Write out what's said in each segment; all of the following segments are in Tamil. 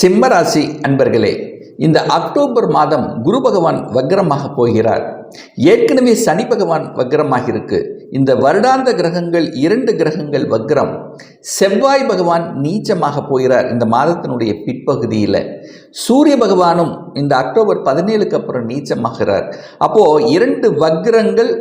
சிம்மராசி அன்பர்களே இந்த அக்டோபர் மாதம் குரு பகவான் வக்ரமாக போகிறார். ஏற்கனவே சனி பகவான் வக்ரமாக இருக்கு. இந்த வருடாந்த கிரகங்கள் இரண்டு கிரகங்கள் வக்ரம். செவ்வாய் பகவான் நீச்சமாக போகிறார் இந்த மாதத்தினுடைய பிற்பகுதியில். சூரிய பகவானும் இந்த அக்டோபர் பதினேழுக்கு அப்புறம் நீச்சமாகிறார். அப்போது இரண்டு வக்ரங்கள்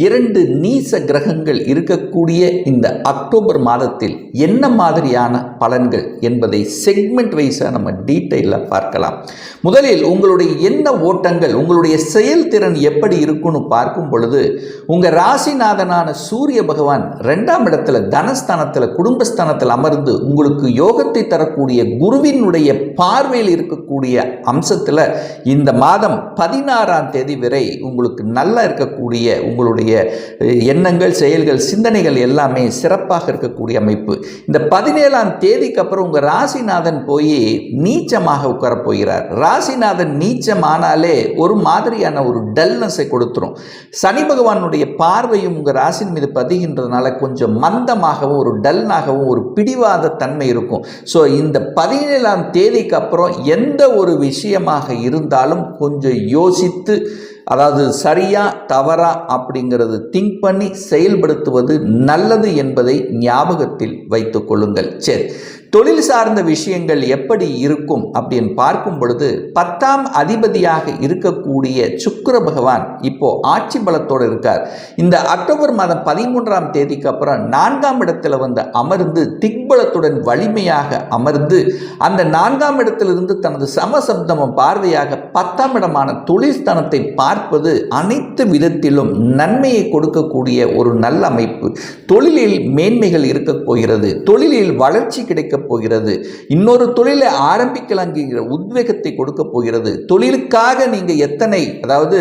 இரண்டு நீச கிரகங்கள் இருக்கக்கூடிய இந்த அக்டோபர் மாதத்தில் என்ன மாதிரியான பலன்கள் என்பதை செக்மெண்ட் வைஸாக நம்ம டீட்டெயிலாக பார்க்கலாம். முதலில் உங்களுடைய என்ன ஓட்டங்கள் உங்களுடைய செயல்திறன் எப்படி இருக்குன்னு பார்க்கும் பொழுது உங்கள் ராசிநாதனான சூரிய பகவான் ரெண்டாம் இடத்துல தனஸ்தானத்தில் குடும்பஸ்தானத்தில் அமர்ந்து உங்களுக்கு யோகத்தை தரக்கூடிய குருவினுடைய பார்வையில் இருக்கக்கூடிய அம்சத்தில் இந்த மாதம் பதினாறாம் தேதி வரை உங்களுக்கு நல்லா இருக்கக்கூடிய உங்களுடைய எண்ணங்கள் செயல்கள் சிந்தனைகள் எல்லாமே சிறப்பாக இருக்கக்கூடிய அமைப்பு. இந்த பதினேழாம் தேதிக்கு அப்புறம் உங்கள் ராசிநாதன் போய் நீச்சமாக உட்கார போகிறார். ராசிநாதன் நீச்சம் ஆனாலே ஒரு மாதிரியான ஒரு டல்னஸை கொடுத்துரும். சனி பகவானுடைய பார்வையும் உங்கள் ராசின் மீது பதிகின்றதுனால கொஞ்சம் மந்தமாகவும் ஒரு டல்னாகவும் ஒரு பிடிவாத தன்மை இருக்கும். ஸோ இந்த பதினேழாம் தேதிக்கு அப்புறம் எந்த ஒரு விஷயமாக இருந்தாலும் கொஞ்சம் யோசித்து அதாவது சரியா தவறா அப்படிங்கிறது திங்க் பண்ணி செயல்படுத்துவது நல்லது என்பதை ஞாபகத்தில் வைத்துக் கொள்ளுங்கள். சரி தொழில் சார்ந்த விஷயங்கள் எப்படி இருக்கும் அப்படின்னு பார்க்கும் பொழுது பத்தாம் அதிபதியாக இருக்கக்கூடிய சுக்கர பகவான் இப்போ ஆட்சி பலத்தோடு இருக்கார். இந்த அக்டோபர் மாதம் பதிமூன்றாம் தேதிக்கு அப்புறம் நான்காம் இடத்துல வந்து அமர்ந்து திக்பலத்துடன் வலிமையாக அமர்ந்து அந்த நான்காம் இடத்திலிருந்து தனது சமசப்தம பார்வையாக பத்தாம் இடமான தொழில்ஸ்தானத்தை பார்ப்பது அனைத்து விதத்திலும் நன்மையை கொடுக்கக்கூடிய ஒரு நல்ல அமைப்பு. தொழிலில் மேன்மைகள் இருக்கப் போகிறது. தொழிலில் வளர்ச்சி கிடைக்கப் போகிறது. இன்னொரு தொழிலை ஆரம்பிக்கலாங்கிற உத்வேகத்தை கொடுக்க போகிறது. தொழிலுக்காக நீங்கள் எத்தனை அதாவது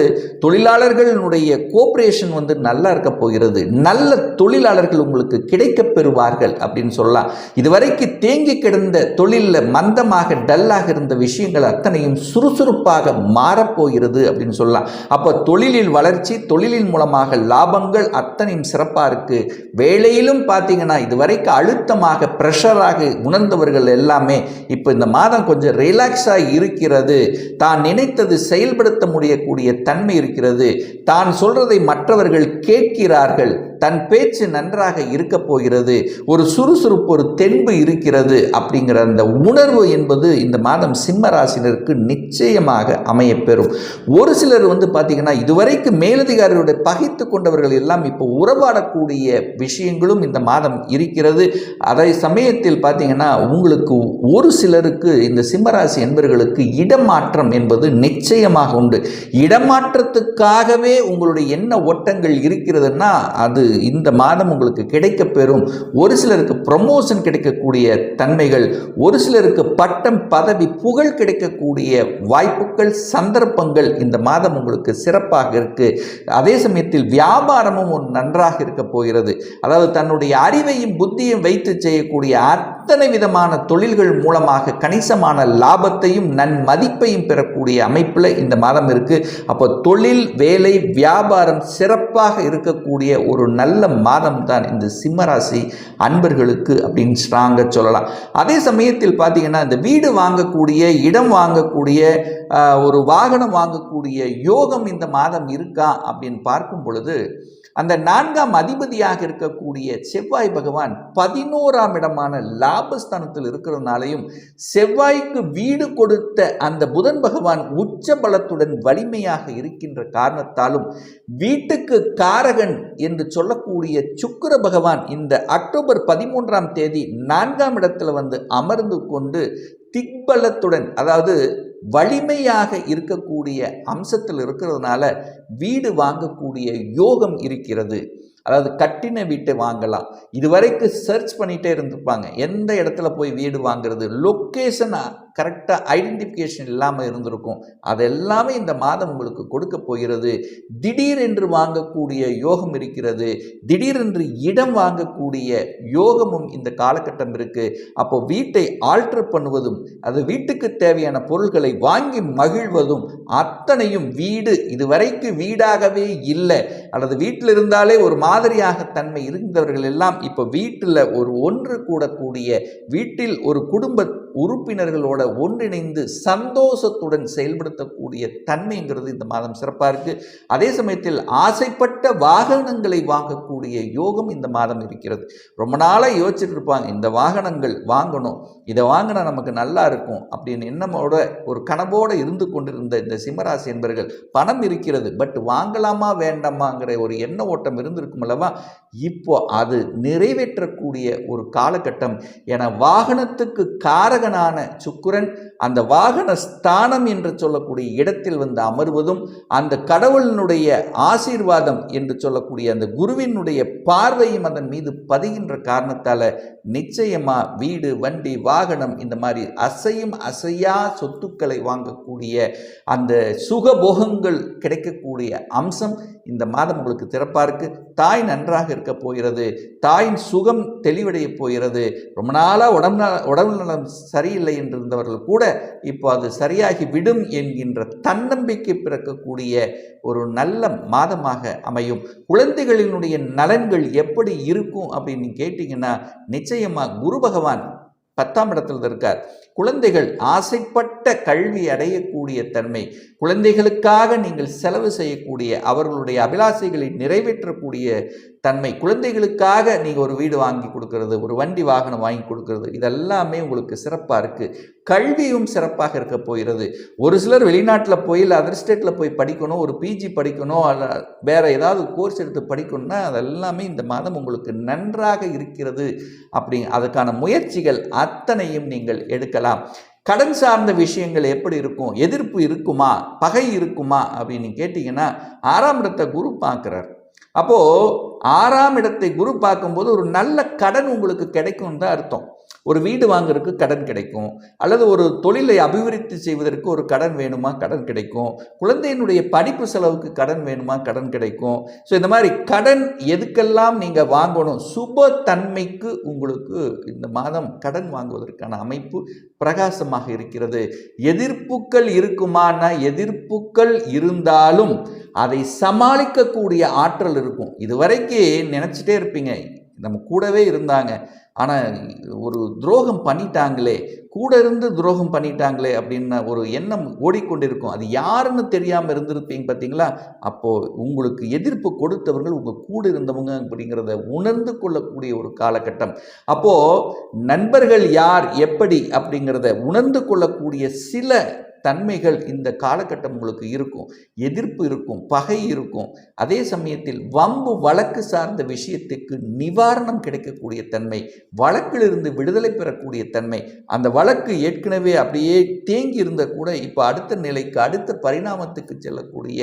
தொழிலாளர்களுடைய கோஆப்ரேஷன் வந்து நல்லா இருக்க போகிறது. நல்ல தொழிலாளர்கள் உங்களுக்கு கிடைக்கப் பெறுவார்கள் அப்படின்னு சொல்லலாம். இதுவரைக்கு தேங்கி கிடந்த தொழிலில் மந்தமாக டல்லாக இருந்த விஷயங்கள் அத்தனையும் சுறுசுறுப்பாக மாறப்போகிறது அப்படின்னு சொல்லலாம். அப்போ தொழிலில் வளர்ச்சி தொழிலின் மூலமாக லாபங்கள் அத்தனையும் சிறப்பாக இருக்குது வேலையிலும் பார்த்தீங்கன்னா இதுவரைக்கும் அழுத்தமாக ப்ரெஷராக உணர்ந்தவர்கள் எல்லாமே இப்போ இந்த மாதம் கொஞ்சம் ரிலாக்ஸாக இருக்கிறது. தான் நினைத்தது செயல்படுத்த முடியக்கூடிய தன்மை இருக்கிறது. தான் சொல்றதை மற்றவர்கள் கேட்கிறார்கள். தன் பேச்சு நன்றாக இருக்க போகிறது ஒரு சுறுசுறுப்பு ஒரு தென்பு இருக்கிறது அப்படிங்கிற அந்த உணர்வு என்பது இந்த மாதம் சிம்ம ராசினருக்கு நிச்சயமாக அமையப்பெறும் ஒரு சிலர் வந்து பார்த்தீங்கன்னா இதுவரைக்கும் மேலதிகாரிகளுடைய பகைத்து கொண்டவர்கள் எல்லாம் இப்போ உறவாடக்கூடிய விஷயங்களும் இந்த மாதம் இருக்கிறது. அதே சமயத்தில் பார்த்தீங்கன்னா உங்களுக்கு ஒரு சிலருக்கு இந்த சிம்மராசி என்பவர்களுக்கு இடமாற்றம் என்பது நிச்சயமாக உண்டு. இடமாற்றத்துக்காகவே உங்களுடைய என்ன ஓட்டங்கள் இருக்கிறதுன்னா அது இந்த மாதம் உங்களுக்கு கிடைக்கப் பெறும். ஒரு சிலருக்கு ப்ரமோஷன் கிடைக்கக்கூடிய தன்மைகள் ஒரு சிலருக்கு பட்டம் பதவி புகழ் கிடைக்கக்கூடிய வாய்ப்புகள் சந்தர்ப்பங்கள் இந்த மாதம் உங்களுக்கு சிறப்பாக இருக்கு. அதே சமயத்தில் வியாபாரமும் ஒரு நன்றாக இருக்க போகிறது. அதாவது தன்னுடைய அறிவையும் புத்தியும் வைத்து செய்யக்கூடிய அத்தனை விதமான தொழில்கள் மூலமாக கணிசமான லாபத்தையும் நன்மதிப்பையும் பெறக்கூடிய அமைப்பில் இந்த மாதம் இருக்குது அப்போ தொழில் வேலை வியாபாரம் சிறப்பாக இருக்கக்கூடிய ஒரு நல்ல மாதம் தான் இந்த சிம்மராசி அன்பர்களுக்கு அப்படின்னு ஸ்ட்ராங்காக சொல்லலாம். அதே சமயத்தில் பார்த்தீங்கன்னா இந்த வீடு வாங்கக்கூடிய இடம் வாங்கக்கூடிய ஒரு வாகனம் வாங்கக்கூடிய யோகம் இந்த மாதம் இருக்கா அப்படின்னு பார்க்கும் பொழுது அந்த நான்காம் அதிபதியாக இருக்கக்கூடிய செவ்வாய் பகவான் பதினோராம் இடமான லாபஸ்தானத்தில் இருக்கிறதுனாலையும் செவ்வாய்க்கு வீடு கொடுத்த அந்த புதன் பகவான் உச்ச பலத்துடன் வலிமையாக இருக்கின்ற காரணத்தாலும் வீட்டுக்கு காரகன் என்று சொல்லக்கூடிய சுக்கிர பகவான் இந்த அக்டோபர் பதிமூன்றாம் தேதி நான்காம் இடத்துல வந்து அமர்ந்து கொண்டு திக்பலத்துடன் அதாவது வலிமையாக இருக்கக்கூடிய அம்சத்தில் இருக்கிறதுனால வீடு வாங்கக்கூடிய யோகம் இருக்கிறது. அதாவது கட்டின வீட்டை வாங்கலாம். இதுவரைக்கும் சர்ச் பண்ணிகிட்டே இருந்திருப்பாங்க. எந்த இடத்துல போய் வீடு வாங்குறது? லொக்கேஷன் கரெக்டாக ஐடென்டிஃபிகேஷன் இல்லாமல் இருந்திருக்கும். அதெல்லாமே இந்த மாதம் உங்களுக்கு கொடுக்க போகிறது. திடீரென்று வாங்கக்கூடிய யோகம் இருக்கிறது. திடீரென்று இடம் வாங்கக்கூடிய யோகமும் இந்த காலகட்டம் இருக்குது அப்போ வீட்டை ஆல்டர் பண்ணுவதும் அது வீட்டுக்கு தேவையான பொருள்களை வாங்கி மகிழ்வதும் அத்தனையும் வீடு இதுவரைக்கு வீடாகவே இல்லை. அல்லது வீட்டில் இருந்தாலே ஒரு மாதிரியாக தன்மை இருந்தவர்கள் எல்லாம் இப்போ வீட்டில் ஒரு ஒன்று கூடக்கூடிய வீட்டில் ஒரு குடும்ப உறுப்பினர்களோட ஒன்றிணைந்து சந்தோஷத்துடன் செயல்படுத்தக்கூடிய தன்மைங்கிறது இந்த மாதம் சிறப்பாக இருக்கு. அதே சமயத்தில் ஆசைப்பட்ட வாகனங்களை வாங்கக்கூடிய யோகம் இந்த மாதம் இருக்கிறது. ரொம்ப நாளாக யோசிச்சுட்டு இருப்பாங்க இந்த வாகனங்கள் வாங்கணும் இதை வாங்கினா நமக்கு நல்லா இருக்கும் அப்படின்னு எண்ணமோட ஒரு கனவோடு இருந்து கொண்டிருந்த இந்த சிம்மராசி என்பர்கள் பணம் இருக்கிறது பட் வாங்கலாமா வேண்டாமாங்கிற ஒரு எண்ண ஓட்டம் இருந்திருக்கும் அல்லவா? இப்போ அது நிறைவேற்றக்கூடிய ஒரு காலகட்டம். என வாகனத்துக்கு கார காரகனான சுக்குரன் அந்த வாகன ஸ்தானம் என்று சொல்லக்கூடிய இடத்தில் வந்து அமர்வதும் அந்த கடவுளினுடைய ஆசீர்வாதம் என்று சொல்லக்கூடிய அந்த குருவினுடைய பார்வையும் அதன் மீது பதிகின்ற காரணத்தால் நிச்சயமாக வீடு வண்டி வாகனம் இந்த மாதிரி அசையும் அசையா சொத்துக்களை வாங்கக்கூடிய அந்த சுகபோகங்கள் கிடைக்கக்கூடிய அம்சம் இந்த மாதம் உங்களுக்கு சிறப்பாக இருக்குது தாய் நன்றாக இருக்க போகிறது. தாயின் சுகம் தெளிவடைய போகிறது. ரொம்ப நாளாக உடம்பு உடம்பு நலம் சரியில்லை என்று இருந்தவர்கள் கூட இப்போ அது சரியாகி விடும் என்கின்ற தன்னம்பிக்கை பிறக்கக்கூடிய ஒரு நல்ல மாதமாக அமையும். குழந்தைகளினுடைய நலன்கள் எப்படி இருக்கும் அப்படின்னு கேட்டிங்கன்னா நிச்சயம் நிச்சயமாக குரு பகவான் பத்தாம் இடத்துல இருக்கார். குழந்தைகள் ஆசைப்பட்ட கல்வி அடையக்கூடிய தன்மை குழந்தைகளுக்காக நீங்கள் செலவு செய்யக்கூடிய அவர்களுடைய அபிலாசைகளை நிறைவேற்றக்கூடிய தன்மை குழந்தைகளுக்காக நீங்கள் ஒரு வீடு வாங்கி கொடுக்கறது ஒரு வண்டி வாகனம் வாங்கி கொடுக்கறது இதெல்லாமே உங்களுக்கு சிறப்பாக இருக்குது கல்வியும் சிறப்பாக இருக்க போகிறது. ஒரு சிலர் வெளிநாட்டில் போய் இல்லை அதர் ஸ்டேட்டில் போய் படிக்கணும் ஒரு பிஜி படிக்கணும் அல்ல வேறு ஏதாவது கோர்ஸ் எடுத்து படிக்கணும்னா அதெல்லாமே இந்த மாதம் உங்களுக்கு நன்றாக இருக்கிறது அப்படி அதுக்கான முயற்சிகள் அத்தனையும் நீங்கள் எடுக்கலாம். கடன் சார்ந்த விஷயங்கள் எப்படி இருக்கும்? எதிர்ப்பு இருக்குமா? பகை இருக்குமா? அப்படின்னு கேட்டிங்கன்னா ஆறாம் இடத்தை குரு பார்க்குறார். அப்போது ஆறாம் இடத்தை குரு பார்க்கும்போது ஒரு நல்ல கடன் உங்களுக்கு கிடைக்கும் தான் அர்த்தம். ஒரு வீடு வாங்குறதுக்கு கடன் கிடைக்கும். அல்லது ஒரு தொழிலை அபிவிருத்தி செய்வதற்கு ஒரு கடன் வேணுமா? கடன் கிடைக்கும். குழந்தையினுடைய படிப்பு செலவுக்கு கடன் வேணுமா? கடன் கிடைக்கும். ஸோ இந்த மாதிரி கடன் எதுக்கெல்லாம் நீங்கள் வாங்கணும்? சுப தன்மைக்கு உங்களுக்கு இந்த மாதம் கடன் வாங்குவதற்கான அமைப்பு பிரகாசமாக இருக்கிறது. எதிர்ப்புகள் இருக்குமானா? எதிர்ப்புகள் இருந்தாலும் அதை சமாளிக்கக்கூடிய ஆற்றல் இருக்கும். இதுவரைக்கும் நினச்சிட்டே இருப்பீங்க. நம்ம கூடவே இருந்தாங்க. ஆனால் ஒரு துரோகம் பண்ணிட்டாங்களே கூட இருந்து துரோகம் பண்ணிட்டாங்களே அப்படின்னு ஒரு எண்ணம் ஓடிக்கொண்டிருக்கும். அது யாருன்னு தெரியாமல் இருந்திருப்பீங்க பார்த்தீங்களா அப்போது உங்களுக்கு எதிர்ப்பு கொடுத்தவர்கள் உங்கள் கூட இருந்தவங்க அப்படிங்கிறத உணர்ந்து கொள்ளக்கூடிய ஒரு காலகட்டம். அப்போது நண்பர்கள் யார் எப்படி அப்படிங்கிறத உணர்ந்து கொள்ளக்கூடிய சில தன்மைகள் இந்த காலகட்டம் உங்களுக்கு இருக்கும். எதிர்ப்பு இருக்கும் பகை இருக்கும். அதே சமயத்தில் வம்பு வழக்கு சார்ந்த விஷயத்துக்கு நிவாரணம் கிடைக்கக்கூடிய தன்மை வழக்கிலிருந்து விடுதலை பெறக்கூடிய தன்மை அந்த வழக்கு ஏற்கனவே அப்படியே தேங்கி இருந்த கூட இப்போ அடுத்த நிலைக்கு அடுத்த பரிணாமத்துக்கு செல்லக்கூடிய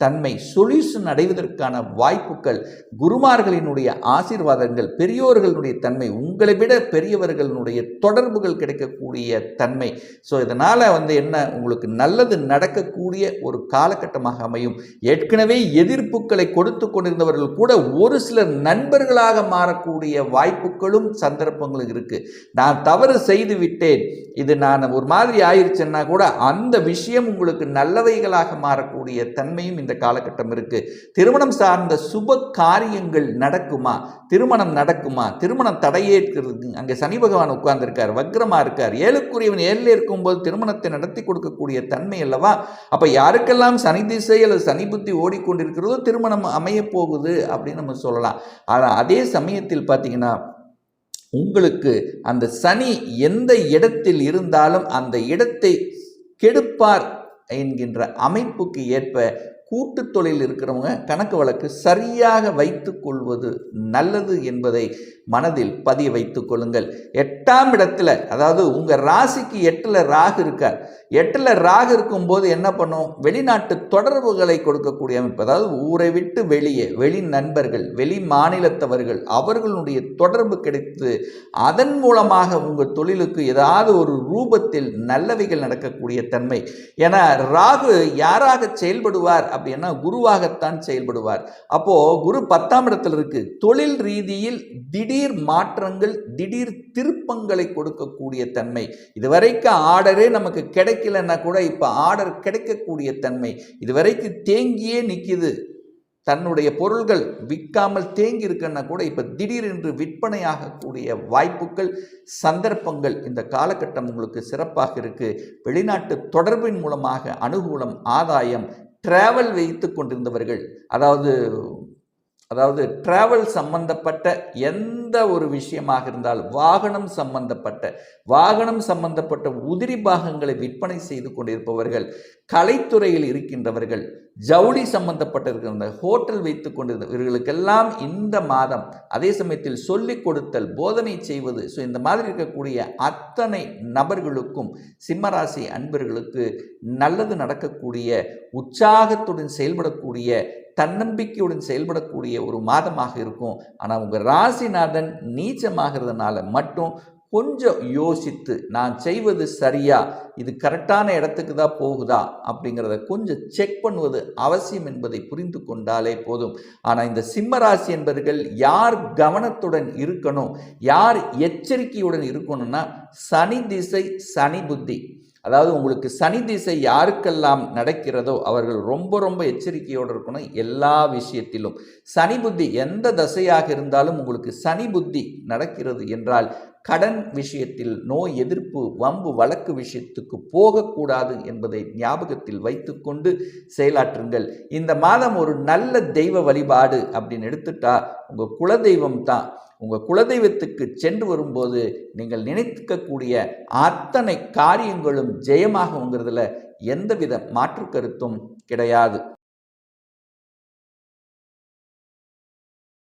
தன்மை சொல்யூஷன் அடைவதற்கான வாய்ப்புகள் குருமார்களினுடைய ஆசீர்வாதங்கள் பெரியோர்களுடைய தன்மை உங்களை விட பெரியவர்களுடைய தொடர்புகள் கிடைக்கக்கூடிய தன்மை. ஸோ இதனால் வந்து என்ன உங்களுக்கு நல்லது நடக்கக்கூடிய ஒரு காலகட்டமாக அமையும். ஏற்கனவே எதிர்ப்புகளை கொடுத்து கொண்டிருந்தவர்கள் கூட ஒரு சிலர் நண்பர்களாக மாறக்கூடிய வாய்ப்புகளும் சந்தர்ப்பங்களும் இருக்குது நான் தவறு செய்து விட்டேன். இது நான் ஒரு மாதிரி ஆயிடுச்சுன்னா கூட அந்த விஷயம் உங்களுக்கு நல்லவைகளாக மாறக்கூடிய தன்மையும் இந்த காலகட்டம் இருக்கு. திருமணம் சார்ந்த சுப காரியங்கள் நடக்குமா? திருமணம் நடக்குமா? திருமணம் தடையேற்கிறது. அங்கே சனி பகவான் உட்கார்ந்துருக்கார் வக்ரமாக இருக்கார். ஏழுக்குரியவன் ஏழில் இருக்கும்போது திருமணத்தை நடத்தி கொடுக்கக்கூடிய தன்மை அல்லவா? அப்போ யாருக்கெல்லாம் சனி திசை அல்லது சனி புத்தி ஓடிக்கொண்டிருக்கிறதோ திருமணம் அமைய போகுது அப்படின்னு நம்ம சொல்லலாம். ஆனால் அதே சமயத்தில் பார்த்தீங்கன்னா உங்களுக்கு அந்த சனி எந்த இடத்தில் இருந்தாலும் அந்த இடத்தை கெடுப்பார் என்கின்ற அமைப்புக்கு ஏற்ப கூட்டு தொழில் இருக்கிறவங்க கணக்கு வழக்கு சரியாக வைத்து கொள்வது நல்லது என்பதை மனதில் பதிய வைத்து கொள்ளுங்கள். எட்டாம் இடத்துல அதாவது உங்கள் ராசிக்கு எட்டில் ராகு இருக்கார். எட்டில் ராகு இருக்கும்போது என்ன பண்ணும்? வெளிநாட்டு தொடர்புகளை கொடுக்கக்கூடிய அமைப்பு. அதாவது ஊரை விட்டு வெளியே வெளி நண்பர்கள் வெளி மாநிலத்தவர்கள் அவர்களுடைய தொடர்பு கிடைத்து அதன் மூலமாக உங்கள் தொழிலுக்கு ஏதாவது ஒரு ரூபத்தில் நல்லவைகள் நடக்கக்கூடிய தன்மை. ஏன்னா ராகு யாராக செயல்படுவார் அப்படின்னா குருவாகத்தான் செயல்படுவார். அப்போ குரு பத்தாம் இடத்துல இருக்கு. தொழில் ரீதியில் திடீர் மாற்றங்கள் திடீர் திருப்பங்களை கொடுக்கக்கூடிய தன்மை. இதுவரைக்கும் ஆர்டரே நமக்கு கிடைக்கலன்னா கூட இப்போ ஆர்டர் கிடைக்கக்கூடிய தன்மை. இதுவரைக்கும் தேங்கியே நிற்கிது தன்னுடைய பொருள்கள் விற்காமல் தேங்கி இருக்குன்னா கூட இப்போ திடீரென்று விற்பனையாகக்கூடிய வாய்ப்புகள் சந்தர்ப்பங்கள் இந்த காலகட்டம் உங்களுக்கு சிறப்பாக இருக்கு. வெளிநாட்டு தொடர்பின் மூலமாக அனுகூலம் ஆதாயம் டிராவல் வைத்து கொண்டிருந்தவர்கள் அதாவது அதாவது டிராவல் சம்பந்தப்பட்ட எந்த ஒரு விஷயமாக இருந்தாலும் வாகனம் சம்பந்தப்பட்ட வாகனம் சம்பந்தப்பட்ட உதிரி பாகங்களை விற்பனை செய்து கொண்டிருப்பவர்கள் கலைத்துறையில் இருக்கின்றவர்கள் ஜவுளி சம்பந்தப்பட்டிருக்கின்ற ஹோட்டல் வைத்து கொண்டிருந்த இவர்களுக்கெல்லாம் இந்த மாதம் அதே சமயத்தில் சொல்லிக் கொடுத்தல் போதனை செய்வது ஸோ இந்த மாதிரி இருக்கக்கூடிய அத்தனை நபர்களுக்கும் சிம்மராசி அன்பர்களுக்கு நல்லது நடக்கக்கூடிய உற்சாகத்துடன் செயல்படக்கூடிய தன்னம்பிக்கையுடன் செயல்படக்கூடிய ஒரு மாதமாக இருக்கும். ஆனால் உங்கள் ராசிநாதன் நீச்சமாகிறதுனால மட்டும் கொஞ்சம் யோசித்து நான் செய்வது சரியா? இது கரெக்டான இடத்துக்கு தான் போகுதா? அப்படிங்கிறத கொஞ்சம் செக் பண்ணுவது அவசியம் என்பதை புரிந்து கொண்டாலே போதும். ஆனால் இந்த சிம்மராசி என்பவர்கள் யார் கவனத்துடன் இருக்கணும்? யார் எச்சரிக்கையுடன் இருக்கணும்னா சனி திசை சனி புத்தி. அதாவது உங்களுக்கு சனி திசை யாருக்கெல்லாம் நடக்கிறதோ அவர்கள் ரொம்ப ரொம்ப எச்சரிக்கையோடு இருக்கணும் எல்லா விஷயத்திலும். சனி புத்தி எந்த தசையாக இருந்தாலும் உங்களுக்கு சனி புத்தி நடக்கிறது என்றால் கடன் விஷயத்தில் நோய் எதிர்ப்பு வம்பு வழக்கு விஷயத்துக்கு போகக்கூடாது என்பதை ஞாபகத்தில் வைத்துக்கொண்டு செயலாற்றுங்கள். இந்த மாதம் ஒரு நல்ல தெய்வ வழிபாடு அப்படின்னு எடுத்துட்டா உங்கள் குலதெய்வம் தான். உங்கள் குலதெய்வத்துக்கு சென்று வரும்போது நீங்கள் நினைத்துக்கக்கூடிய அத்தனை காரியங்களும் ஜெயமாகுங்கிறதுல எந்தவித மாற்று கருத்தும் கிடையாது.